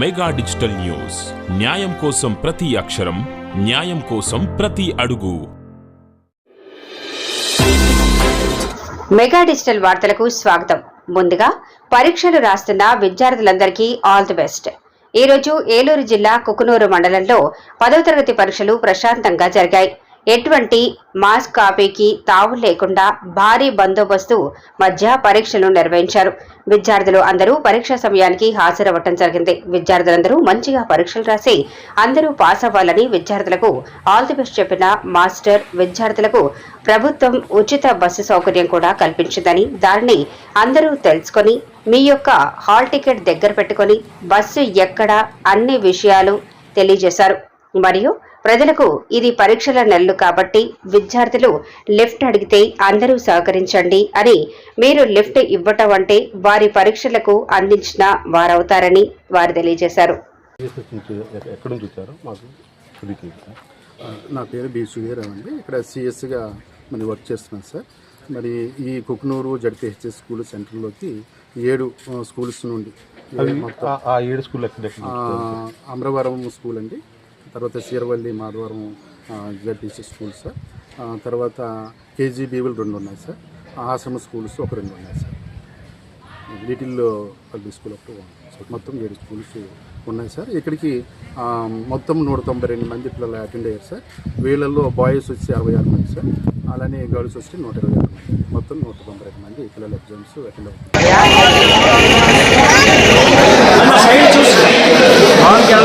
Mega digital news. న్యాయం కోసం ప్రతి అక్షరం న్యాయం కోసం ప్రతి అడుగు. మెగా డిజిటల్ వార్తలకు స్వాగతం. ముందుగా పరీక్షలు రాస్తున్న విద్యార్థులందరికీ ఆల్ ది బెస్ట్. ఈరోజు ఏలూరు జిల్లా కుకునూరు మండలంలో పదవ తరగతి పరీక్షలు ప్రశాంతంగా జరిగాయి. ఎటువంటి మాస్ కాపీకి తావు లేకుండా భారీ బందోబస్తు మధ్య పరీక్షలు నిర్వహించారు. విద్యార్థులు అందరూ పరీక్ష సమయానికి హాజరవ్వటం జరిగింది. విద్యార్థులందరూ మంచిగా పరీక్షలు రాసి అందరూ పాస్ అవ్వాలని విద్యార్థులకు ఆల్ ది బెస్ట్ చెప్పిన మాస్టర్ విద్యార్థులకు ప్రభుత్వం ఉచిత బస్సు సౌకర్యం కూడా కల్పించిందని దానిని అందరూ తెలుసుకొని మీ యొక్క హాల్ టికెట్ దగ్గర పెట్టుకొని బస్సు ఎక్కడ అన్ని విషయాలు తెలియజేశారు. మరియు ప్రజలకు ఇది పరీక్షల నెలలు కాబట్టి విద్యార్థులు లిఫ్ట్ అడిగితే అందరూ సహకరించండి అని మీరు లిఫ్ట్ ఇవ్వటం అంటే వారి పరీక్షలకు అందించిన వారవుతారని వారు తెలియజేశారు. నా పేరు బి సుధీరావు అండి. ఇక్కడ సిఎస్గా మరి వర్క్ చేస్తున్నాను సార్. మరి ఈ కుక్నూరు జడ్పిహెచ్ఎస్ స్కూల్ సెంటర్లోకి ఏడు స్కూల్స్ నుండి స్కూల్ అమరవరం స్కూల్ అండి. తర్వాత Seeravalli Madhavaram ZPHS school sir. తర్వాత కేజీబీవీలు రెండు ఉన్నాయి సార్. ఆశ్రమ స్కూల్స్ ఒక రెండు ఉన్నాయి సార్. లిటిల్ పబ్లిక్ స్కూల్ ఒకటి సార్. సో మొత్తం ఏడు స్కూల్స్ ఉన్నాయి సార్. ఇక్కడికి మొత్తం నూట తొంభై రెండు మంది పిల్లలు అటెండ్ అయ్యారు సార్. వీళ్ళల్లో బాయ్స్ వచ్చి అరవై ఆరు మంది సార్. అలానే గర్ల్స్ వచ్చి నూట ఇరవై ఆరు మంది. మొత్తం నూట తొంభై రెండు మంది పిల్లల ఎగ్జామ్స్ అటెండ్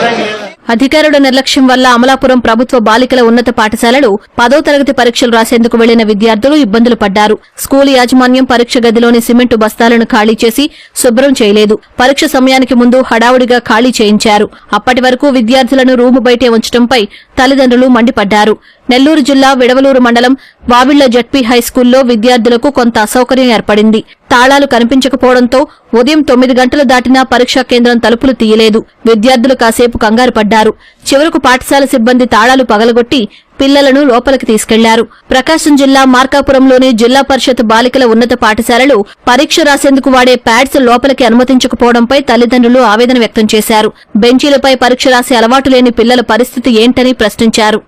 అవుతారు అధికారుల నిర్లక్ష్యం వల్ల అమలాపురం ప్రభుత్వ బాలికల ఉన్నత పాఠశాలలో పదో తరగతి పరీక్షలు రాసేందుకు వెళ్ళిన విద్యార్థులు ఇబ్బందులు పడ్డారు. స్కూల్ యాజమాన్యం పరీక్ష గదిలోని సిమెంటు బస్తాలను ఖాళీ చేసి శుభ్రం చేయలేదు. పరీక్ష సమయానికి ముందు హడావుడిగా ఖాళీ చేయించారు. అప్పటి వరకు విద్యార్థులను రూము బయటే ఉంచడంపై తల్లిదండ్రులు మండిపడ్డారు. నెల్లూరు జిల్లా విడవలూరు మండలం వావిళ్ళ జడ్పీ హైస్కూల్లో విద్యార్థులకు కొంత అసౌకర్యం ఏర్పడింది. తాళాలు కనిపించకపోవడంతో ఉదయం తొమ్మిది గంటలు దాటినా పరీక్షా కేంద్రం తలుపులు తీయలేదు. విద్యార్థులు కాసేపు కంగారు పడ్డారు. చివరకు పాఠశాల సిబ్బంది తాళాలు పగలగొట్టి పిల్లలను లోపలికి తీసుకెళ్ళారు ప్రకాశం జిల్లా మార్కాపురంలోని జిల్లా పరిషత్ బాలికల ఉన్నత పాఠశాలలో పరీక్ష రాసేందుకు వాడే ప్యాడ్స్ లోపలికి అనుమతించకపోవడంపై తల్లిదండ్రులు ఆవేదన వ్యక్తం చేశారు బెంచీలపై పరీక్ష రాసే అలవాటు లేని పిల్లల పరిస్థితి ఏంటని ప్రశ్నించారు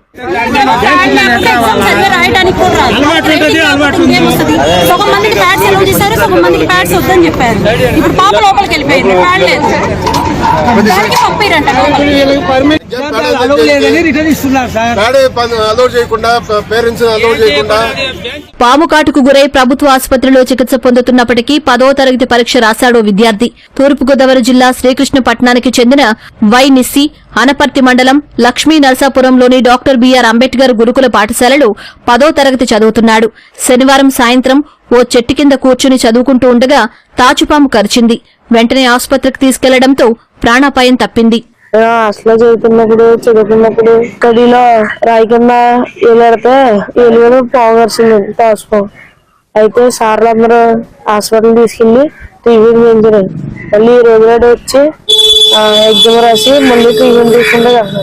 రాయడానికి కూడా రాదు. ఏమొస్తది? సగం మందికి ప్యాడ్స్ ఎలా చేశారు సగం మందికి ప్యాడ్స్ వద్దని చెప్పారు ఇప్పుడు పాప లోపలికి వెళ్ళిపోయింది ప్యాడ్ లేదు దానికి పంపిరంట అలౌ చేయకుండా పేరెంట్స్ అలౌ చేయకుండా. పాము కాటుకు గురై ప్రభుత్వ ఆసుపత్రిలో చికిత్స పొందుతున్నప్పటికీ పదో తరగతి పరీక్ష రాశాడో విద్యార్థి. తూర్పుగోదావరి జిల్లా శ్రీకృష్ణపట్నానికి చెందిన వై నిస్సి అనపర్తి మండలం లక్ష్మీ నరసాపురంలోని డాక్టర్ బిఆర్ అంబేద్కర్ గురుకుల పాఠశాలలో పదో తరగతి చదువుతున్నాడు. శనివారం సాయంత్రం ఓ చెట్టు కింద కూర్చుని చదువుకుంటూ ఉండగా తాచుపాము కరిచింది. వెంటనే ఆసుపత్రికి తీసుకెళ్ళడంతో ప్రాణాపాయం తప్పింది. అసలు చదువుతున్నప్పుడు చదువుకున్నప్పుడు కడిలో రాయి కింద ఏలాడితే ఏలుగులు పాము కరిచింది అయితే సార్లు అందరూ హాస్పిటల్ తీసుకెళ్ళి ట్రీట్మెంట్ చేయించారు. మళ్ళీ ఈ రోజు వచ్చి ఎగ్జామ్ రాసి మళ్ళీ ట్రీట్మెంట్ తీసుకుంటే కదా